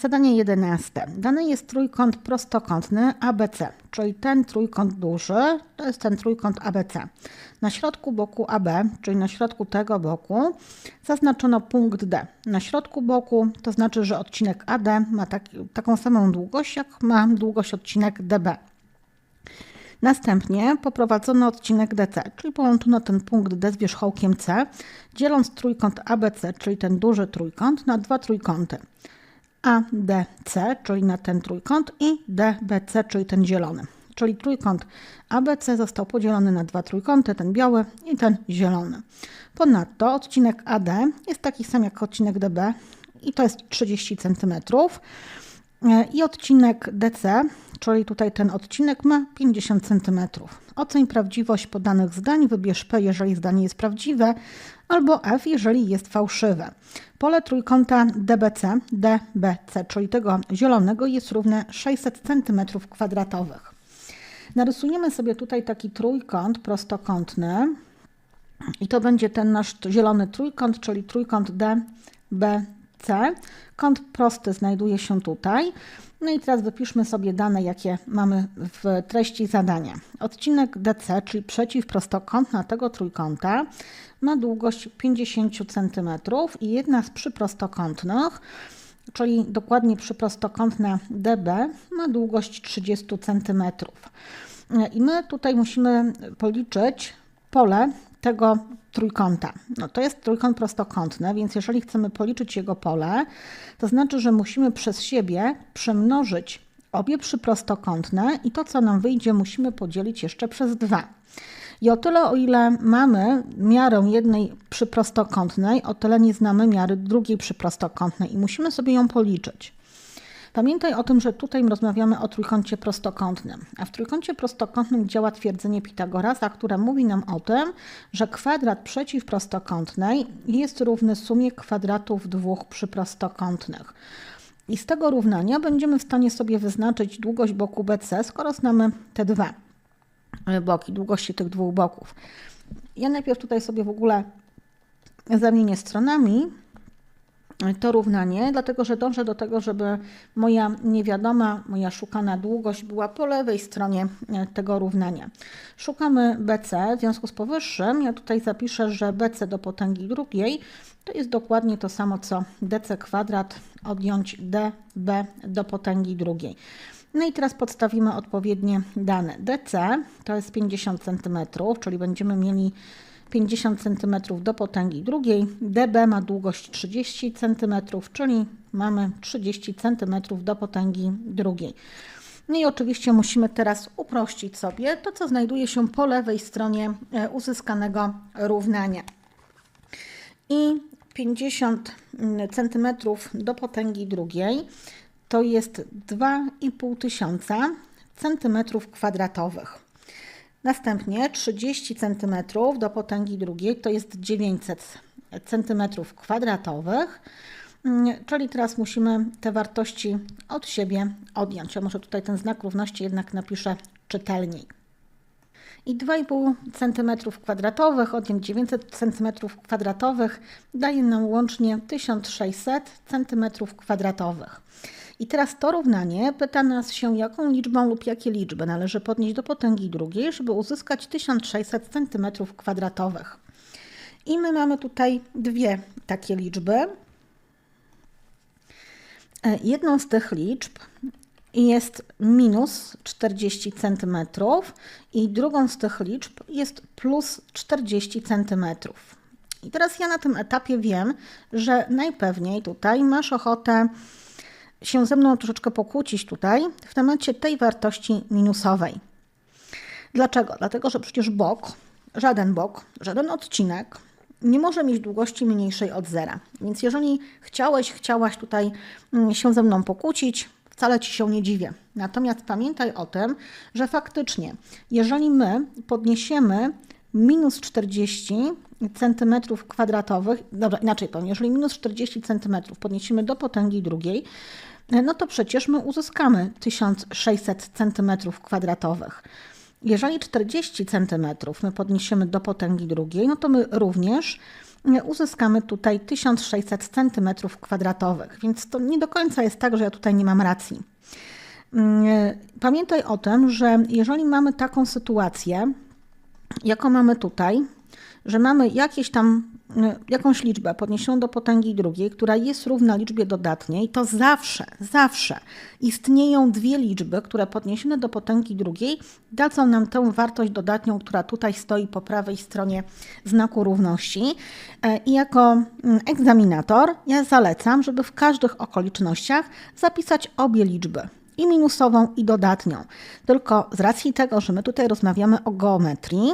Zadanie 11. Dany jest trójkąt prostokątny ABC, czyli ten trójkąt duży, to jest ten trójkąt ABC. Na środku boku AB, czyli na środku tego boku, zaznaczono punkt D. Na środku boku to znaczy, że odcinek AD ma taki, taką samą długość, jak ma długość odcinek DB. Następnie poprowadzono odcinek DC, czyli połączono ten punkt D z wierzchołkiem C, dzieląc trójkąt ABC, czyli ten duży trójkąt, na dwa trójkąty. ADC, czyli na ten trójkąt i DBC, czyli ten zielony. Czyli trójkąt ABC został podzielony na dwa trójkąty, ten biały i ten zielony. Ponadto odcinek AD jest taki sam jak odcinek DB i to jest 30 cm. I odcinek DC, czyli tutaj ten odcinek ma 50 cm. Oceń prawdziwość podanych zdań, wybierz P, jeżeli zdanie jest prawdziwe, albo F, jeżeli jest fałszywe. Pole trójkąta DBC, DBC, czyli tego zielonego, jest równe 600 cm2. Narysujemy sobie tutaj taki trójkąt prostokątny i to będzie ten nasz zielony trójkąt, czyli trójkąt DBC. Kąt prosty znajduje się tutaj. No i teraz wypiszmy sobie dane, jakie mamy w treści zadania. Odcinek DC, czyli przeciwprostokątna tego trójkąta, ma długość 50 cm i jedna z przyprostokątnych, czyli dokładnie przyprostokątna DB, ma długość 30 cm. I my tutaj musimy policzyć pole tego trójkąta. No to jest trójkąt prostokątny, więc jeżeli chcemy policzyć jego pole, to znaczy, że musimy przez siebie przemnożyć obie przyprostokątne i to, co nam wyjdzie, musimy podzielić jeszcze przez dwa. I o tyle, o ile mamy miarę jednej przyprostokątnej, o tyle nie znamy miary drugiej przyprostokątnej i musimy sobie ją policzyć. Pamiętaj o tym, że tutaj rozmawiamy o trójkącie prostokątnym, a w trójkącie prostokątnym działa twierdzenie Pitagorasa, które mówi nam o tym, że kwadrat przeciwprostokątnej jest równy sumie kwadratów dwóch przyprostokątnych. I z tego równania będziemy w stanie sobie wyznaczyć długość boku BC, skoro znamy te dwa boki, długości tych dwóch boków. Ja najpierw tutaj sobie w ogóle zamienię stronami to równanie, dlatego że dążę do tego, żeby moja niewiadoma, moja szukana długość była po lewej stronie e, tego równania. Szukamy BC, w związku z powyższym ja tutaj zapiszę, że BC do potęgi drugiej to jest dokładnie to samo co DC kwadrat odjąć DB do potęgi drugiej. No i teraz podstawimy odpowiednie dane. DC to jest 50 cm, czyli będziemy mieli 50 cm do potęgi drugiej. DB ma długość 30 cm, czyli mamy 30 cm do potęgi drugiej. No i oczywiście musimy teraz uprościć sobie to, co znajduje się po lewej stronie e, uzyskanego równania. I 50 cm do potęgi drugiej to jest 2,5 tysiąca centymetrów kwadratowych. Następnie 30 cm do potęgi drugiej to jest 900 cm kwadratowych. Mm, czyli teraz musimy te wartości od siebie odjąć. Ja może tutaj ten znak równości jednak napiszę czytelniej. I 2,5 cm kwadratowych odjąć 900 cm kwadratowych daje nam łącznie 1600 cm kwadratowych. I teraz to równanie pyta nas się, jaką liczbą lub jakie liczby należy podnieść do potęgi drugiej, żeby uzyskać 1600 cm2. I my mamy tutaj dwie takie liczby. E, jedną z tych liczb jest minus 40 cm i drugą z tych liczb jest plus 40 cm. I teraz ja na tym etapie wiem, że najpewniej tutaj masz ochotę się ze mną troszeczkę pokłócić tutaj w temacie tej wartości minusowej. Dlaczego? Dlatego, że przecież bok, żaden bok, żaden odcinek nie może mieć długości mniejszej od zera. Więc jeżeli chciałeś, chciałaś tutaj mm, się ze mną pokłócić, wcale ci się nie dziwię. Natomiast pamiętaj o tym, że faktycznie, jeżeli my podniesiemy minus 40 centymetrów kwadratowych, dobra, inaczej powiem, jeżeli minus 40 centymetrów podniesiemy do potęgi drugiej, no to przecież my uzyskamy 1600 cm2. Jeżeli 40 cm my podniesiemy do potęgi drugiej, no to my również e, uzyskamy tutaj 1600 cm2, więc to nie do końca jest tak, że ja tutaj nie mam racji. Mm, e, pamiętaj o tym, że jeżeli mamy taką sytuację, jaką mamy tutaj, że mamy jakieś tam, y, jakąś liczbę podniesioną do potęgi drugiej, która jest równa liczbie dodatniej, to zawsze, zawsze istnieją dwie liczby, które podniesione do potęgi drugiej dadzą nam tę wartość dodatnią, która tutaj stoi po prawej stronie znaku równości. E, I jako mm, egzaminator ja zalecam, żeby w każdych okolicznościach zapisać obie liczby i minusową, i dodatnią. Tylko z racji tego, że my tutaj rozmawiamy o geometrii,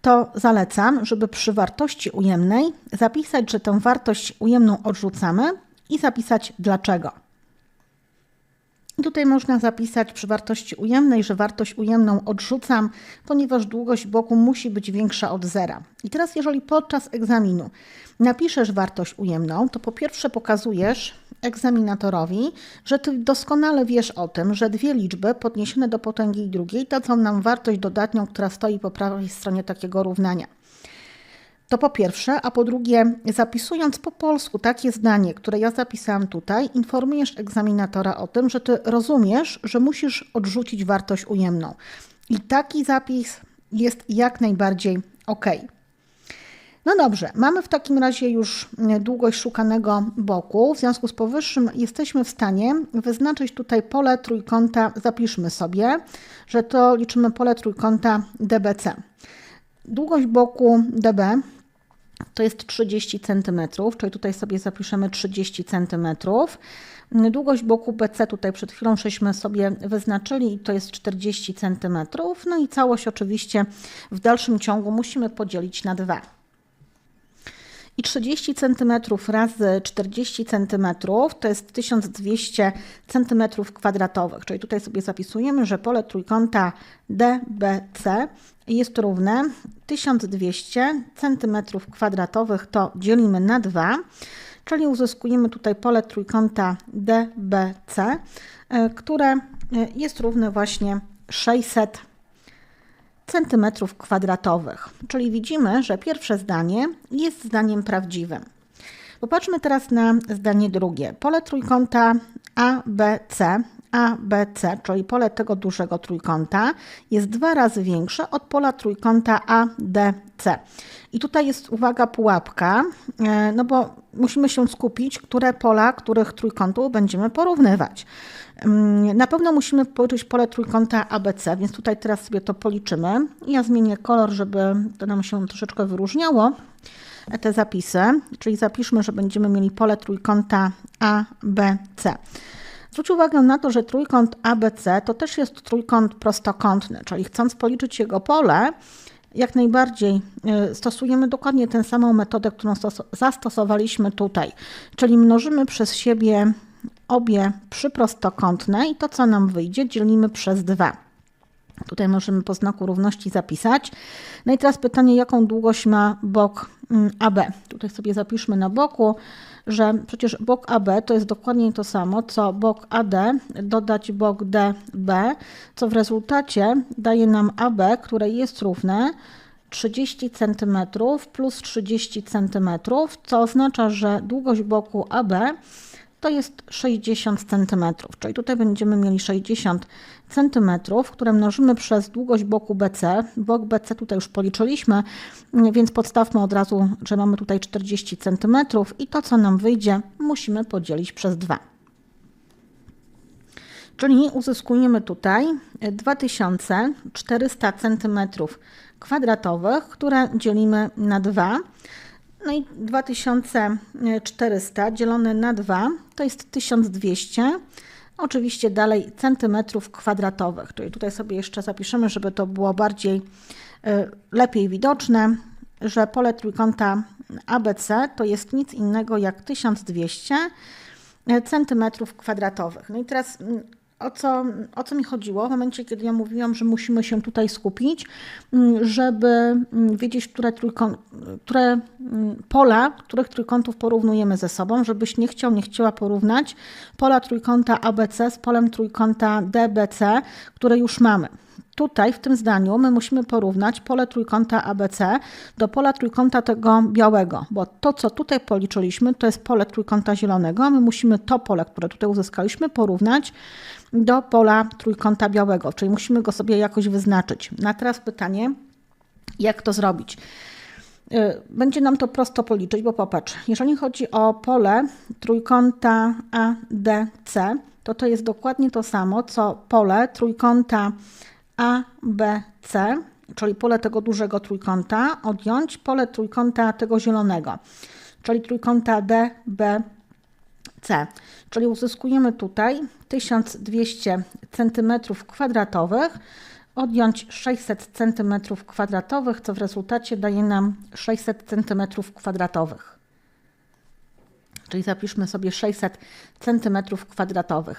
to zalecam, żeby przy wartości ujemnej zapisać, że tę wartość ujemną odrzucamy i zapisać dlaczego. Tutaj można zapisać przy wartości ujemnej, że wartość ujemną odrzucam, ponieważ długość boku musi być większa od zera. I teraz, jeżeli podczas egzaminu napiszesz wartość ujemną, to po pierwsze pokazujesz egzaminatorowi, że ty doskonale wiesz o tym, że dwie liczby podniesione do potęgi drugiej dadzą nam wartość dodatnią, która stoi po prawej stronie takiego równania. To po pierwsze, a po drugie, zapisując po polsku takie zdanie, które ja zapisałam tutaj, informujesz egzaminatora o tym, że ty rozumiesz, że musisz odrzucić wartość ujemną. I taki zapis jest jak najbardziej ok. No dobrze, mamy w takim razie już długość szukanego boku. W związku z powyższym jesteśmy w stanie wyznaczyć tutaj pole trójkąta. Zapiszmy sobie, że to liczymy pole trójkąta DBC. Długość boku DB to jest 30 cm, czyli tutaj sobie zapiszemy 30 cm. Długość boku BC tutaj przed chwilą żeśmy sobie wyznaczyli i to jest 40 cm. No i całość oczywiście w dalszym ciągu musimy podzielić na 2 i 30 cm razy 40 cm to jest 1200 cm2, czyli tutaj sobie zapisujemy, że pole trójkąta DBC jest równe 1200 cm2, to dzielimy na 2, czyli uzyskujemy tutaj pole trójkąta DBC, e, które e, jest równe właśnie 600 centymetrów kwadratowych. Czyli widzimy, że pierwsze zdanie jest zdaniem prawdziwym. Popatrzmy teraz na zdanie drugie. Pole trójkąta ABC, ABC, czyli pole tego dużego trójkąta, jest dwa razy większe od pola trójkąta ADC. I tutaj jest, uwaga, pułapka, e, no bo musimy się skupić, które pola, których trójkątów będziemy porównywać. Mm, na pewno musimy policzyć pole trójkąta ABC, więc tutaj teraz sobie to policzymy. Ja zmienię kolor, żeby to nam się troszeczkę wyróżniało te zapisy, czyli zapiszmy, że będziemy mieli pole trójkąta ABC. Zwróć uwagę na to, że trójkąt ABC to też jest trójkąt prostokątny, czyli chcąc policzyć jego pole, jak najbardziej y, stosujemy dokładnie tę samą metodę, którą zastosowaliśmy tutaj, czyli mnożymy przez siebie obie przyprostokątne i to, co nam wyjdzie, dzielimy przez 2. Tutaj możemy po znaku równości zapisać. No i teraz pytanie, jaką długość ma bok mm, AB? Tutaj sobie zapiszmy na boku, że przecież bok AB to jest dokładnie to samo, co bok AD dodać bok DB, co w rezultacie daje nam AB, które jest równe 30 cm plus 30 cm, co oznacza, że długość boku AB to jest 60 cm, czyli tutaj będziemy mieli 60 cm, które mnożymy przez długość boku BC. Bok BC tutaj już policzyliśmy, więc podstawmy od razu, że mamy tutaj 40 cm i to, co nam wyjdzie, musimy podzielić przez 2. Czyli uzyskujemy tutaj 2400 cm kwadratowych, które dzielimy na 2. No i 2400 dzielone na 2 to jest 1200. Oczywiście dalej centymetrów kwadratowych, czyli tutaj sobie jeszcze zapiszemy, żeby to było bardziej y, lepiej widoczne, że pole trójkąta ABC to jest nic innego jak 1200 centymetrów kwadratowych. No i teraz o co, o co mi chodziło w momencie, kiedy ja mówiłam, że musimy się tutaj skupić, mm, żeby mm, wiedzieć, które, trójkąt, które mm, pola, których trójkątów porównujemy ze sobą, żebyś nie chciał, nie chciała porównać pola trójkąta ABC z polem trójkąta DBC, które już mamy. Tutaj w tym zdaniu my musimy porównać pole trójkąta ABC do pola trójkąta tego białego, bo to, co tutaj policzyliśmy, to jest pole trójkąta zielonego, a my musimy to pole, które tutaj uzyskaliśmy, porównać do pola trójkąta białego, czyli musimy go sobie jakoś wyznaczyć. Na teraz pytanie, jak to zrobić? Y, Będzie nam to prosto policzyć, bo popatrz, jeżeli chodzi o pole trójkąta ADC, to to jest dokładnie to samo, co pole trójkąta ABC, czyli pole tego dużego trójkąta, odjąć pole trójkąta tego zielonego, czyli trójkąta DBC. Czyli uzyskujemy tutaj 1200 cm2, odjąć 600 cm2, co w rezultacie daje nam 600 cm2. Czyli zapiszmy sobie 600 cm2.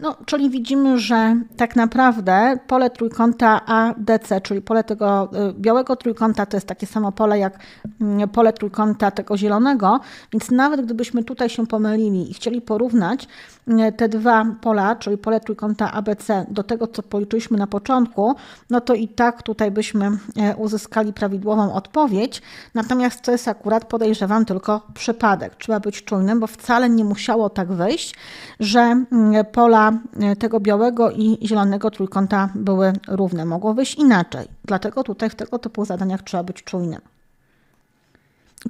No, czyli widzimy, że tak naprawdę pole trójkąta ADC, czyli pole tego y, białego trójkąta, to jest takie samo pole jak mm, pole trójkąta tego zielonego, więc nawet gdybyśmy tutaj się pomylili i chcieli porównać y, te dwa pola, czyli pole trójkąta ABC do tego, co policzyliśmy na początku, no to i tak tutaj byśmy y, uzyskali prawidłową odpowiedź. Natomiast to jest akurat, podejrzewam, tylko przypadek. Trzeba być czujnym, bo wcale nie musiało tak wyjść, że mm, pola y, tego białego i zielonego trójkąta były równe. Mogło wyjść inaczej. Dlatego tutaj w tego typu zadaniach trzeba być czujnym.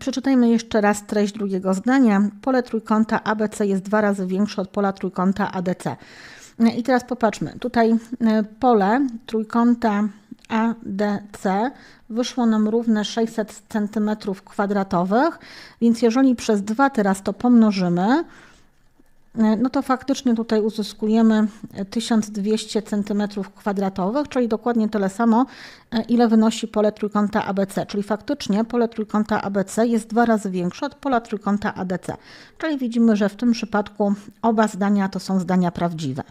Przeczytajmy jeszcze raz treść drugiego zdania. Pole trójkąta ABC jest dwa razy większe od pola trójkąta ADC. I teraz popatrzmy. Tutaj y, pole trójkąta ADC wyszło nam równe 600 cm2, więc jeżeli przez 2 teraz to pomnożymy, e, no to faktycznie tutaj uzyskujemy e, 1200 cm2, czyli dokładnie tyle samo, e, ile wynosi pole trójkąta ABC. Czyli faktycznie pole trójkąta ABC jest dwa razy większe od pola trójkąta ADC. Czyli widzimy, że w tym przypadku oba zdania to są zdania prawdziwe.